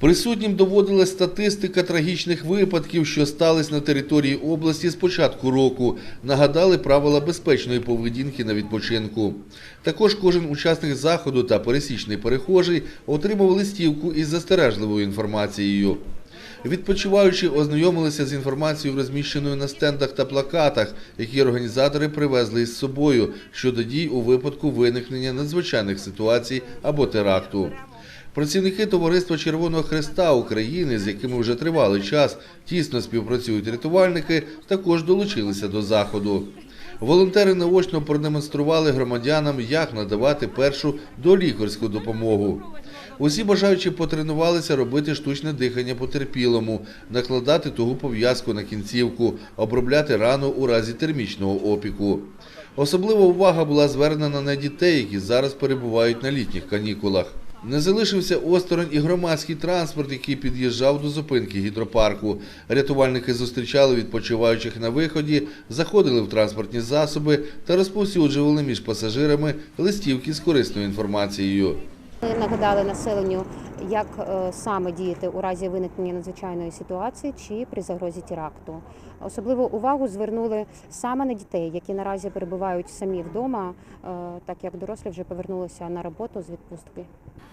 Присутнім доводилась статистика трагічних випадків, що стались на території області з початку року. Нагадали правила безпечної поведінки на відпочинку. Також кожен учасник заходу та пересічний перехожий отримав листівку із застережливою інформацією. Відпочиваючи, ознайомилися з інформацією, розміщеною на стендах та плакатах, які організатори привезли із собою щодо дій у випадку виникнення надзвичайних ситуацій або теракту. Працівники Товариства Червоного Хреста України, з якими вже тривалий час тісно співпрацюють рятувальники, також долучилися до заходу. Волонтери наочно продемонстрували громадянам, як надавати першу долікарську допомогу. Усі бажаючі потренувалися робити штучне дихання потерпілому, накладати тугу пов'язку на кінцівку, обробляти рану у разі термічного опіку. Особлива увага була звернена на дітей, які зараз перебувають на літніх канікулах. Не залишився осторонь і громадський транспорт, який під'їжджав до зупинки гідропарку. Рятувальники зустрічали відпочиваючих на виході, заходили в транспортні засоби та розповсюджували між пасажирами листівки з корисною інформацією. Нагадали населенню, як е, саме діяти у разі виникнення надзвичайної ситуації чи при загрозі теракту. Особливу увагу звернули саме на дітей, які наразі перебувають самі вдома, е, так як дорослі вже повернулися на роботу з відпустки.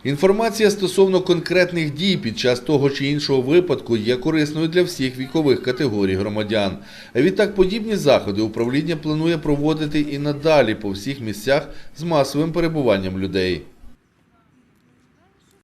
Інформація стосовно конкретних дій під час того чи іншого випадку є корисною для всіх вікових категорій громадян. Відтак, подібні заходи управління планує проводити і надалі по всіх місцях з масовим перебуванням людей.